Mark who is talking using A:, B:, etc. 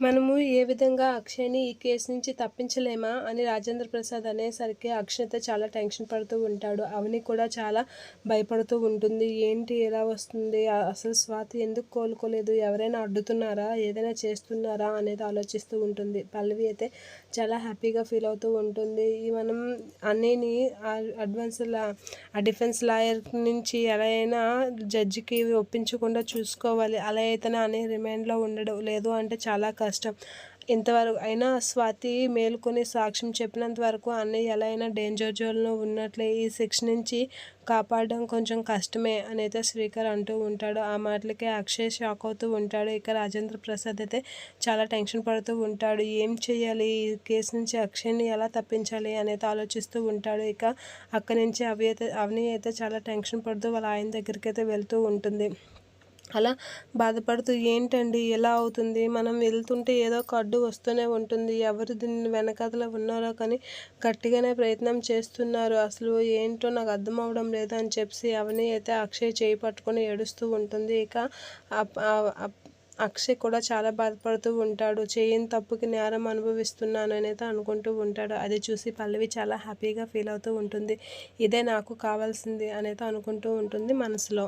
A: మనము ఏ విధంగా అక్షయ్ని ఈ కేసు నుంచి తప్పించలేమా అని రాజేంద్ర ప్రసాద్ అనేసరికి అక్షయ్తో చాలా టెన్షన్ పడుతూ ఉంటాడు. అవని కూడా చాలా భయపడుతూ ఉంటుంది. ఏంటి ఎలా వస్తుంది? అసలు స్వాతి ఎందుకు కోలుకోలేదు? ఎవరైనా అడ్డుతున్నారా? ఏదైనా చేస్తున్నారా? అనేది ఆలోచిస్తూ ఉంటుంది. పల్లవి అయితే చాలా హ్యాపీగా ఫీల్ అవుతూ ఉంటుంది. ఈ మనం అన్నీని అడ్వాన్స్ లా ఆ డిఫెన్స్ లాయర్ నుంచి ఎలా అయినా జడ్జికి ఒప్పించకుండా చూసుకోవాలి. అలా అయితేనే అనే రిమైండ్లో ఉండడు. లేదు అంటే చాలా కష్టం. ఇంతవరకు అయినా స్వాతి మేలుకొని సాక్ష్యం చెప్పినంత వరకు అన్నయ్య ఎలా అయినా డేంజర్ జోన్లో ఉన్నట్లే ఈ శిక్ష నుంచి కాపాడడం కొంచెం కష్టమే అని అయితే శ్రీకర్ అంటూ ఉంటాడు. ఆ మాటలకే అక్షయ్ షాక్ అవుతూ ఉంటాడు. ఇక రాజేంద్ర ప్రసాద్ అయితే చాలా టెన్షన్ పడుతూ ఉంటాడు. ఏం చేయాలి? ఈ కేసు నుంచి అక్షయ్ని ఎలా తప్పించాలి అనేది ఆలోచిస్తూ ఉంటాడు. ఇక అక్కడి నుంచి అవి అయితే అవని అయితే చాలా టెన్షన్ పడుతూ వాళ్ళ ఆయన దగ్గరికి అయితే వెళ్తూ ఉంటుంది. అలా బాధపడుతూ ఏంటండి ఎలా అవుతుంది? మనం వెళ్తుంటే ఏదో ఒక అడ్డు వస్తూనే ఉంటుంది. ఎవరు దీన్ని వెనకాతల ఉన్నారో కానీ గట్టిగానే ప్రయత్నం చేస్తున్నారు. అసలు ఏంటో నాకు అర్థం అవడం లేదు అని చెప్పి అవని అయితే అక్షయ్ చేయి పట్టుకొని ఏడుస్తూ ఉంటుంది. ఇక అక్షయ్ కూడా చాలా బాధపడుతూ ఉంటాడు. చేయని తప్పుకి నేరం అనుభవిస్తున్నాను అనేది అనుకుంటూ ఉంటాడు. అది చూసి పల్లవి చాలా హ్యాపీగా ఫీల్ అవుతూ ఉంటుంది. ఇదే నాకు కావాల్సింది అనేది అనుకుంటూ ఉంటుంది మనసులో.